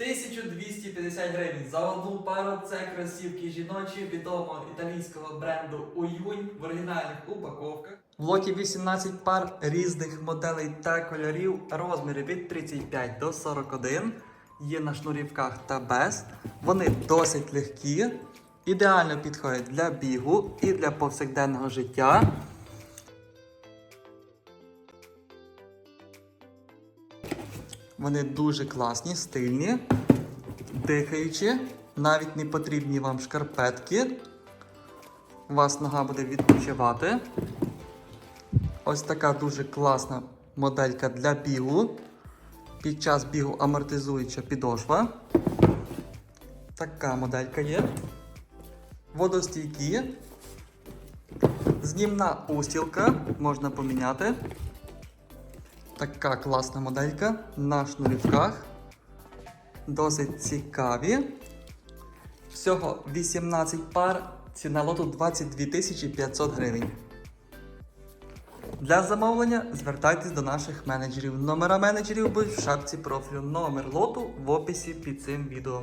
1250 гривень за одну пару це кросівки жіночі відомого італійського бренду Уюнь в оригінальних упаковках. В лоті 18 пар різних моделей та кольорів, розміри від 35 до 41. Є на шнурівках та без. Вони досить легкі, ідеально підходять для бігу і для повсякденного життя. Вони дуже класні, стильні, дихаючі, навіть не потрібні вам шкарпетки. У вас нога буде відпочивати. Ось така дуже класна моделька для бігу. Під час бігу амортизуюча підошва. Така моделька є. Водостійкі. Знімна устілка можна поміняти. Така класна моделька на шнурівках. Досить цікаві. Всього 18 пар. Ціна лоту 22 500 гривень. Для замовлення звертайтесь до наших менеджерів. Номера менеджерів будуть в шапці профілю. Номер лоту в описі під цим відео.